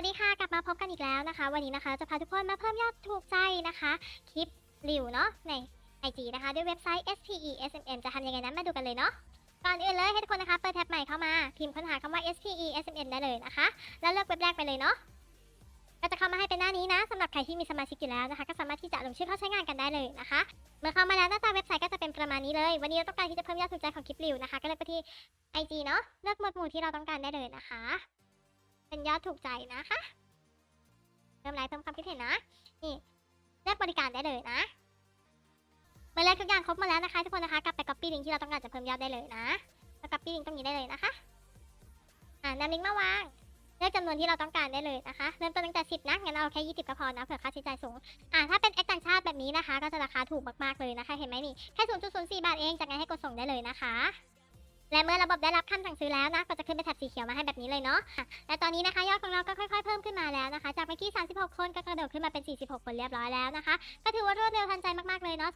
วัสดีค่ะ กลับมาพบกันอีกแล้วนะคะ วันนี้นะคะจะพาทุกคนมาเพิ่มยอดถูกใจนะคะ คลิปรีวเนาะใน IG นะคะ ด้วยเว็บไซต์ SPE SMM จะทำยังไงนั้นมาดูกันเลยเนาะก่อนอื่นเลยให้ทุกคนนะคะเปิดแท็บใหม่เข้ามาพิมพ์ค้นหาคำว่า SPE SMM ได้เลยนะคะ แล้วเลือกเว็บแรกไปเลยเนาะก็จะเข้ามาให้เป็นหน้านี้นะสำหรับใครที่มีสมาชิกอยู่แล้วนะคะ ก็สามารถที่จะลงชื่อเข้าใช้งานกันได้เลยนะคะ เมื่อเข้ามาแล้วหน้าตาเว็บไซต์ก็จะเป็นประมาณนี้เลย วันนี้เราต้องการที่จะเพิ่มยอดถูกใจของคลิปรีวนะคะ ก็เลยไปที่ IG เนาะเลือกหมวดหมู่ที่เราต้องการได้เลยนะคะ เป็นยอดถูกใจนะคะ เพิ่มไลค์เพิ่มความคิดเห็นนะ นี่เลือกบริการได้เลยนะเมื่อเลือกทุกอย่างครบมาแล้วนะคะ ทุกคนนะคะกลับไป copy ลิงก์ที่เราต้องการจะเพิ่มยอดได้เลยนะแล้ว copy ลิงก์ตรงนี้ได้เลยนะคะอ่านำลิงก์มาวางเลือกจำนวนที่เราต้องการได้เลยนะคะ เริ่มต้นตั้งแต่ 10 นะ งั้นเอาแค่ 20 ก็พอนะ เผื่อค่าใช้จ่ายสูง อ่า ถ้าเป็นแอคต่างชาติแบบนี้นะคะ ก็จะราคาถูกมาก ๆ เลยนะคะ เห็นไหมนี่ แค่ 0.04 บาทเอง จากนั้นให้กดส่งได้เลยนะคะ และเมื่อระบบได้รับคำสั่งซื้อแล้วนะ ก็จะขึ้นเป็นแถบสีเขียวมาให้แบบนี้เลยเนาะอะและตอนนี้นะคะยอดของเราก็ค่อยๆเพิ่มขึ้นมาแล้วนะคะ จากเมื่อกี้ 36 คนก็กระโดดขึ้นมาเป็น 46 คนเรียบร้อยแล้วนะคะ ก็ถือว่ารวดเร็วทันใจมากๆเลยเนาะ